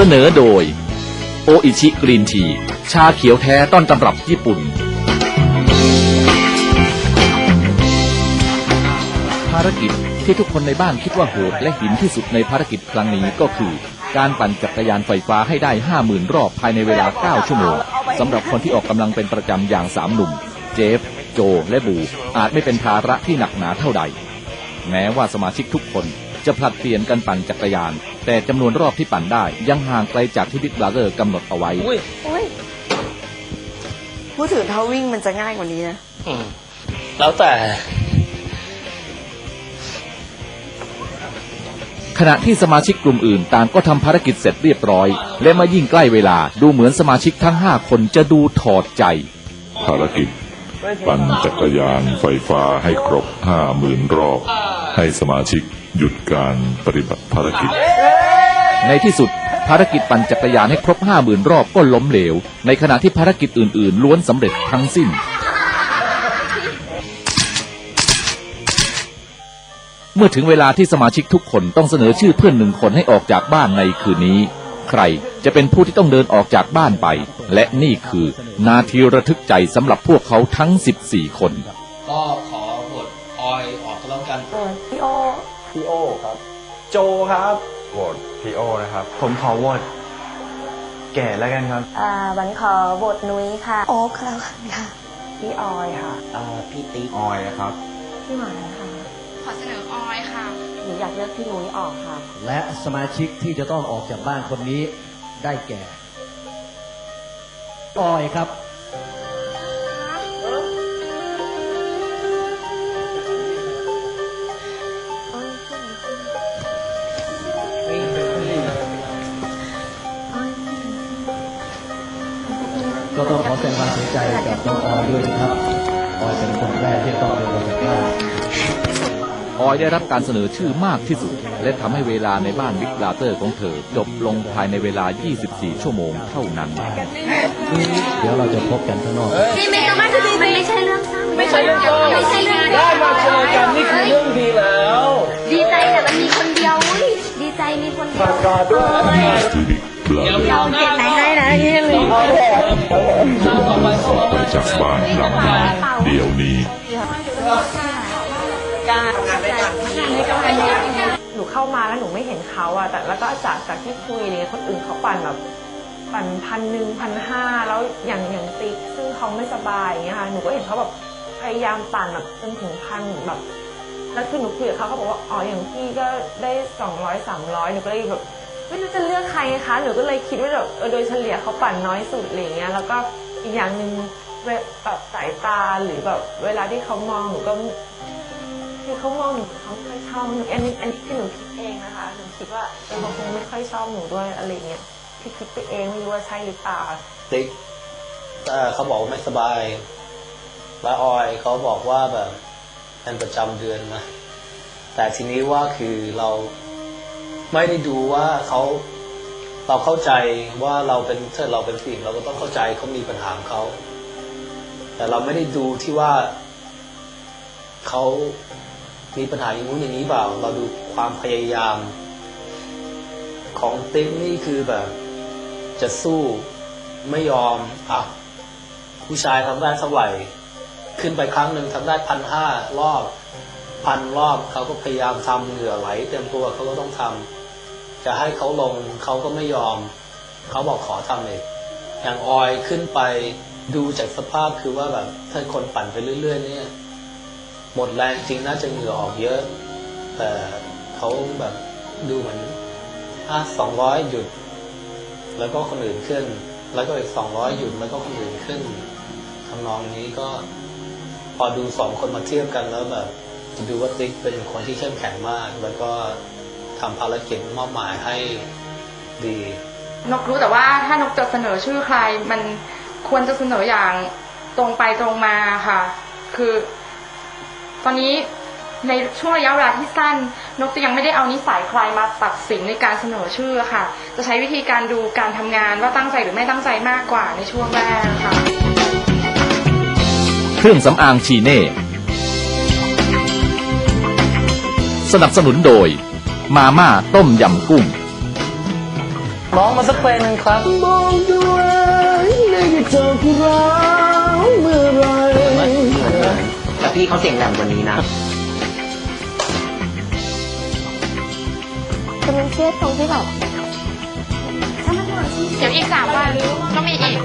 เสนอโดย โออิชิกรีนที ชาเขียวแท้ต้นตำรับญี่ปุ่น ภารกิจที่ทุกคนในบ้านคิดว่าโหดและหินที่สุดในภารกิจครั้งนี้ก็คือ การปั่นจักรยานไฟฟ้าให้ได้ 50,000 รอบภายในเวลา 9 ชั่วโมงสำหรับคนที่ออกกำลังเป็นประจำอย่างสามหนุ่ม เจฟ โจ และบู อาจไม่เป็นภาระที่หนักหนาเท่าใด แม้ว่าสมาชิกทุกคนจะผลัดเปลี่ยนกันปั่นจักรยาน แต่จำนวนรอบที่ปั่นได้ ยังห่างไกลจากที่บิ๊กบราเ h อร์กำหนดเอาไว้ อุ้ยอุ้ยพูดถึงถ้าวิ่งมันจะง่ายกว่านี้นะ อืมแล้วแต่ ขณะที่สมาชิกกลุ่มอื่นต่างก็ทำภารกิจเสร็จเรียบร้อย และเมื่อยิ่งใกล้เวลาดูเหมือนสมาชิกทั้ง 5 คนจะดูถอดใจ ภารกิจ ปั่นจักรยานไฟฟ้าให้ครบห้าหมื่นรอบ ให้สมาชิกหยุดการปฏิบัติภารกิจ ในที่สุดภารกิจปั่นจักรยานให้ครบ50,000รอบก็ล้มเหลว ในขณะที่ภารกิจอื่นๆ ล้วนสำเร็จทั้งสิ้น เมื่อถึงเวลาที่สมาชิกทุกคนต้องเสนอชื่อเพื่อนหนึ่งคนให้ออกจากบ้านในคืนนี้ ใครจะเป็นผู้ที่ต้องเดินออกจากบ้านไป และนี่คือนาทีระทึกใจสำหรับพวกเขาทั้ง 14 คน ก็ โจครับ โหวตพีโอนะครับ ผมขอโหวตแก่แล้วกันครับอ่าวันขอบทนุ้ยค่ะ โอ๊คแล้วกันค่ะ พี่ออยค่ะอ่าพี่ติ๊กออยนะครับ พี่หมายค่ะ ขอเสนอออยค่ะ หนูอยากเลือกพี่นุ้ยออกค่ะ และสมาชิกที่จะต้องออกจากบ้านคนนี้ได้แก่ ออยครับ แสดงความเสียใจกับน้องออยด้วยนะครับ ออยเป็นคนแรกที่ต้องเดินออกจากบ้านออยได้รับการเสนอชื่อมากที่สุด และทำให้เวลาในบ้านบิ๊กบราเ h อร์ของเธอ จบลงภายในเวลา 24 ชั่วโมงเท่านั้น เดี๋ยวเราจะพบกันข้างนอกนี่ไม่ต้องมันไม่ใช่เรื่องสร้าไม่ใช่เรื่องไม่ใช่เรื่องได้มาเจอกันนี่คือเรื่องดีแล้ว ดีใจแต่มันมีคนเดียวดีใจมีคนเดียว กอดด้ย Mystic Brother เราเก็บไหนให้นะที่เลยไปจากบ้านหลังนี้เดี๋ยวนี้หนูเข้ามาแล้วหนูไม่เห็นเขาอะแต่แล้วก็จากจากที่คุยเนี่ยคนอื่นเขาปั่นแบบปั่นพันหนึ่งพันห้าแล้วอย่างอย่างติ๊กซึ่งเขาไม่สบายอย่างเงี้ยค่ะหนูก็เห็นเขาแบบพยายามปั่นแบบจนถึงพันแบบแล้วคือหนูคุยกับเขาเขาบอกว่าอ๋ออย่างพี่ก็ได้สองร้อยสามร้อยหนูก็เลยแบบ ไม่รู้จะเลือกใครคะหนูก็เลยคิดว่าแบบเออโดยเฉลี่ยเขาปั่นน้อยสุดอะไรเงี้ยแล้วก็อีกอย่างหนึ่งแบบสายตาหรือแบบเวลาที่เขามองหนูก็คือเขามองหนูเขาไม่ค่อยชอบหนูอันนี้อันนี้ที่หนูคิดเองนะคะหนูคิดว่าเออเขาคงไม่ค่อยชอบหนูด้วยอะไรเงี้ยที่คิดไปเองไม่รู้ว่าใช่หรือเปล่าติ๊กเอ่เขาบอกว่าไม่สบายและออยเขาบอกว่าแบบเป็นประจำเดือนนะแต่ทีนี้ว่าคือเรา ไม่ได้ดูว่าเขาเราเข้าใจว่าเราเป็นถ้าเราเป็นผู้หญิงเราก็ต้องเข้าใจเขามีปัญหาของเขาแต่เราไม่ได้ดูที่ว่าเขามีปัญหาอย่างนู้นอย่างนี้เปล่า เราดูความพยายาม ของติ๊กนี่คือแบบ จะสู้ไม่ยอมอะผู้ชายทำได้เท่าไหร่ขึ้นไปครั้งหนึ่งทำได้พันห้ารอบพันรอบเขาก็พยายามทำเหงื่อไหลเต็มตัวเขาก็ต้องทำ จะให้เขาลงเขาก็ไม่ยอม เขาบอกขอทำเองอย่างออยขึ้นไปดูจากสภาพคือว่าแบบถ้าคนปั่นไปเรื่อย ๆ เนี่ย หมดแรงจริงน่าจะเหงื่อออกเยอะ แต่เขาแบบดูเหมือนอะสองร้อยหยุด แล้วก็คนอื่นขึ้น แล้วก็อีกสองร้อยหยุดแล้วก็คนอื่นขึ้นทำนองนี้ก็พอดูสองคนมาเทียบกันแล้วแบบดูว่าติ๊กเป็นคนที่เข้มแข็งมาก แล้วก็ ทำภารกิจมอบหมายให้ดี นกรู้แต่ว่าถ้านกจะเสนอชื่อใคร มันควรจะเสนออย่างตรงไปตรงมาค่ะ คือ ตอนนี้ในช่วงระยะเวลาที่สั้น นกจะยังไม่ได้เอานิสัยใครมาตัดสินในการเสนอชื่อค่ะ จะใช้วิธีการดูการทำงานว่าตั้งใจหรือไม่ตั้งใจมากกว่าในช่วงแรกค่ะ เครื่องสำอางชีเน่ สนับสนุนโดย มาม่าต้มยำกุ้งมร้องมาสักเพลงหนึงครับบอกด้วยในกระจกร้าวเมื่อไรแต่พี่เขาเสียงแหลมกว่านี้นะคือมันเครียดตรงที่แบบ เดี๋ยวอีกสามวันก็มีอีก